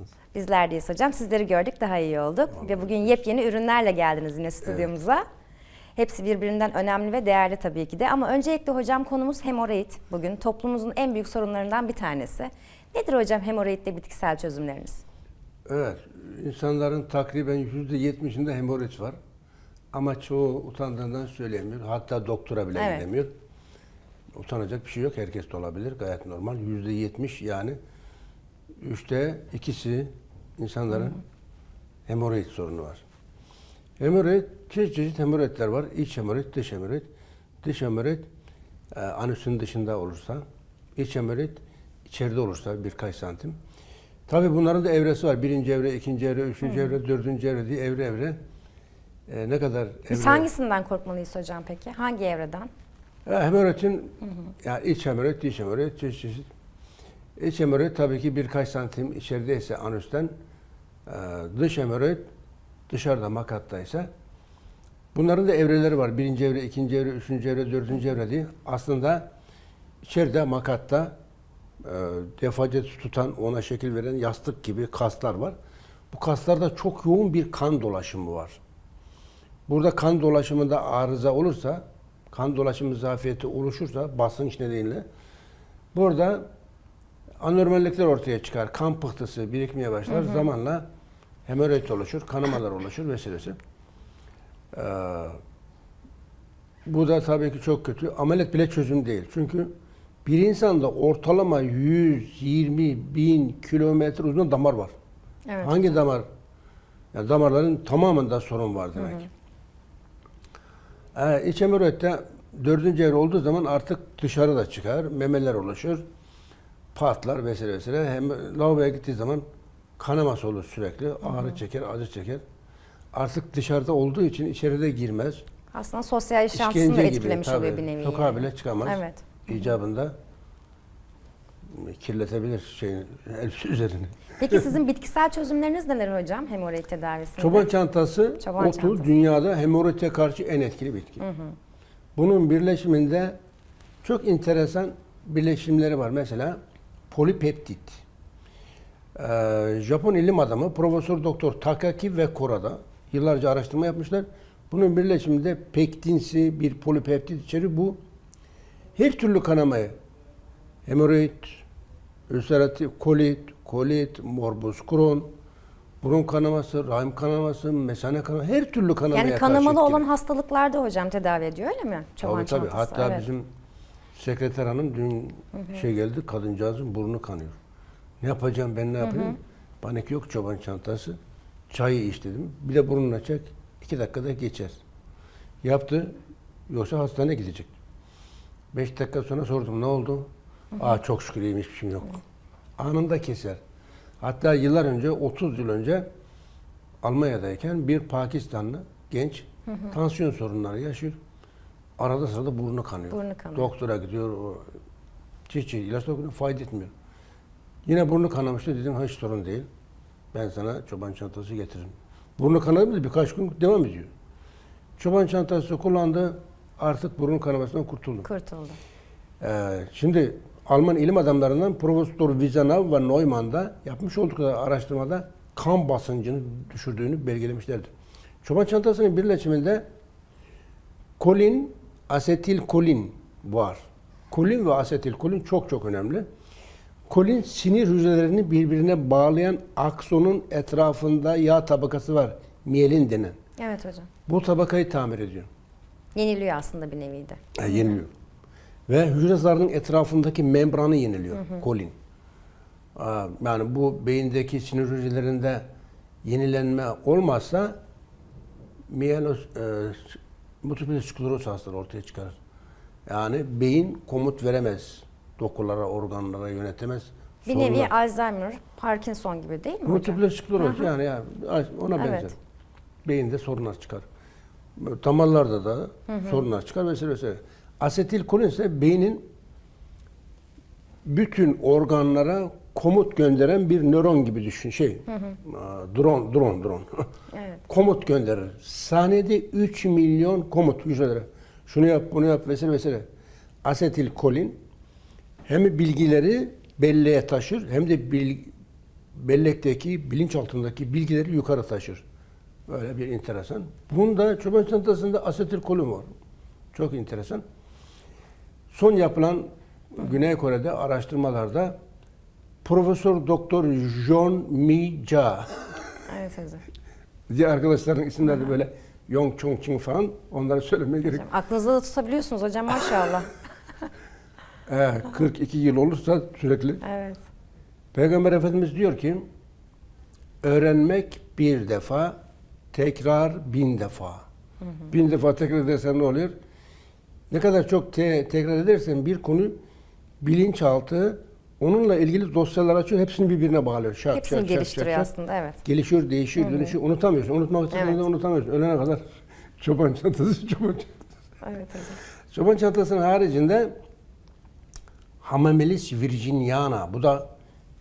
nasılsınız? Bizler deyiz hocam. Sizleri gördük daha iyi olduk. Ve bugün yepyeni ürünlerle geldiniz yine stüdyomuza. Hepsi birbirinden önemli ve değerli tabii ki de. Ama öncelikle hocam konumuz hemoroid. Bugün toplumumuzun en büyük sorunlarından bir tanesi. Nedir hocam hemoroidle bitkisel çözümleriniz? Evet, insanların takriben %70'inde hemoroid var. Ama çoğu utandığından söyleyemiyor. Hatta doktora bile Evet. gidemiyor. Utanacak bir şey yok. Herkes de olabilir. Gayet normal. %70 yani üçte ikisi insanların hemoroid sorunu var. Hemoroid, çeşit çeşit hemoroidler var. İç hemoroid, dış hemoroid. Dış hemoroid e, anüsün dışında olursa, iç hemoroid içeride olursa birkaç santim. Tabii bunların da evresi var. Birinci evre, ikinci evre, üçüncü evre, dördüncü evre diye evre evre. E, ne kadar Biz evre... hangisinden korkmalıyız hocam peki? Hangi evreden? Ya, hemoroidin, yani iç hemoroid, dış hemoroid, çeşit çeşit. İç hemoroid tabii ki birkaç santim içerideyse anüsten, e, dış hemoroid dışarıda makattaysa bunların da evreleri var. Birinci evre, ikinci evre, üçüncü evre, dördüncü evre diye. Aslında içeride makatta e, defacet tutan, ona şekil veren yastık gibi kaslar var. Bu kaslarda çok yoğun bir kan dolaşımı var. Burada kan dolaşımında arıza olursa, kan dolaşımı zafiyeti oluşursa basınç nedeniyle burada anormallikler ortaya çıkar. Kan pıhtısı birikmeye başlar. Zamanla hemoroid oluşur, kanamalar oluşur vesairesi. Ee, bu da tabii ki çok kötü. Ameliyat bile çözüm değil. Çünkü bir insanda ortalama 120 bin kilometre uzun damar var. Evet. Hangi damar? Yani damarların tamamında sorun var demek. Ee, iç hemoroidde dördüncü evre olduğu zaman artık dışarı da çıkar, memeler oluşur, patlar vesaire vesaire. Hem lavaboya gittiği zaman kanaması olur sürekli, ağrı çeker, acı çeker. Artık dışarıda olduğu için içeride girmez. Aslında sosyal yaşantısını da İşkence gibi, etkilemiş oluyor bir nevi. Sokağa yani. bile çıkamaz. Evet. İcabında kirletebilir şeyin elbise üzerini. Peki sizin bitkisel çözümleriniz neler hocam hemoroid tedavisinde? Çoban çantası Çoban otu çantası. dünyada hemoroide karşı en etkili bitki. Bunun birleşiminde çok enteresan birleşimleri var. Mesela polipeptit. Ee, Japon ilim adamı Profesör Doktor Takaki ve Korada yıllarca araştırma yapmışlar. Bunun birleşiminde pektinsi bir polipeptit içeri bu her türlü kanamayı hemoroid, ülseratif kolit, kolit, morbus Crohn, burun kanaması, rahim kanaması, mesane kanaması, her türlü kanamaya Yani karşı kanamalı etkili. olan hastalıklarda hocam tedavi ediyor öyle mi? Çoban Tabii tabii. Hatta evet. bizim sekreter hanım dün şey geldi, kadıncağızın burnu kanıyor. Ne yapacağım ben ne yapayım? Panik yok çoban çantası. Çayı iç dedim. Bir de burnuna çek. iki dakikada geçer. Yaptı. Yoksa hastaneye gidecek. Beş dakika sonra sordum ne oldu? Aa çok şükür iyiyim hiçbir şeyim yok. Anında keser. Hatta yıllar önce 30 yıl önce Almanya'dayken bir Pakistanlı genç tansiyon sorunları yaşıyor. Arada sırada burnu kanıyor. Burnu kanıyor. Doktora gidiyor. O, çiçeği ilaç dokunuyor. Fayda etmiyor. Yine burnu kanamıştı. Dedim hiç sorun değil. Ben sana çoban çantası getiririm. Burnu kanadı birkaç gün devam ediyor. Çoban çantası kullandı. Artık burun kanamasından kurtuldu. Kurtuldu. Ee, şimdi Alman ilim adamlarından Profesör Wiesenau ve Neumann da yapmış oldukları araştırmada kan basıncını düşürdüğünü belgelemişlerdi. Çoban çantasının birleşiminde kolin, asetilkolin var. Kolin ve asetilkolin çok çok önemli. Kolin sinir hücrelerini birbirine bağlayan aksonun etrafında yağ tabakası var. Miyelin denen. Evet hocam. Bu tabakayı tamir ediyor. Yeniliyor aslında bir nevi de. E, yeniliyor. Ve hücre zarının etrafındaki membranı yeniliyor kolin. Aa, Yani bu beyindeki sinir hücrelerinde yenilenme olmazsa miyelos, e, multiple skleroz hastalığı ortaya çıkar. Yani beyin komut veremez. Dokulara, organlara yönetemez. Bir nevi Alzheimer, Parkinson gibi değil mi? Multiple skleroz yani, yani ona Evet. benzer. Beyinde sorunlar çıkar. Damarlarda da sorunlar çıkar vesaire vesaire. Asetilkolin ise beynin bütün organlara komut gönderen bir nöron gibi düşün. Şey, aa, drone, drone, drone. Evet. komut gönderir. Saniyede 3 milyon komut hücrelere. Şunu yap, bunu yap vesaire vesaire. Asetilkolin hem bilgileri belleğe taşır hem de bil, bellekteki, bilinç altındaki bilgileri yukarı taşır. Böyle bir enteresan. Bunda çoban çantasında asetilkolin var. Çok enteresan. Son yapılan Güney Kore'de araştırmalarda Profesör Doktor John Mi Ja Evet hocam. diye arkadaşların isimleri böyle Yong Chong Ching falan onları söylemeye gerek. Hocam, Aklınızda da tutabiliyorsunuz hocam maşallah. Ee, 42 yıl olursa sürekli. evet. Peygamber Efendimiz diyor ki öğrenmek bir defa, tekrar bin defa. Bin defa tekrar edersen ne oluyor? Ne kadar çok te- tekrar edersen bir konu bilinçaltı onunla ilgili dosyalar açıyor. Hepsini birbirine bağlıyor. Şak, Hepsini şak, geliştiriyor şak. aslında evet. Gelişiyor, değişiyor, dönüşüyor. Unutamıyorsun. Unutmak istediğinde Evet. unutamıyorsun. Ölene kadar çoban çantası, çoban çantası. Evet hocam. Çoban çantasının haricinde Hamamelis virginiana, bu da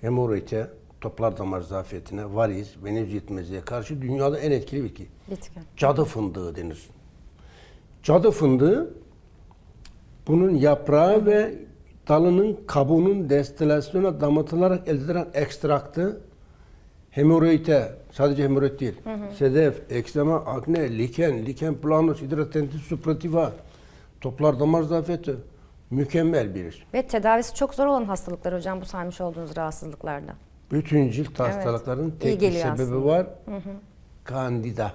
hemoroide, toplar damar zafiyetine, variz, venöz yetmezliğe karşı dünyada en etkili bitki. Bitki. Cadı fındığı denir. Cadı fındığı bunun yaprağı ve dalının kabuğunun destilasyona damıtılarak elde edilen ekstraktı hemoroide, sadece hemoroid değil, sedef, eksema, akne, liken, liken planus, hidratenitis suppurativa, toplar damar zafiyeti mükemmel bir iş. Ve tedavisi çok zor olan hastalıklar hocam bu saymış olduğunuz rahatsızlıklarda. Bütün cilt hastalıklarının İyi tek bir sebebi aslında. var. Kandida.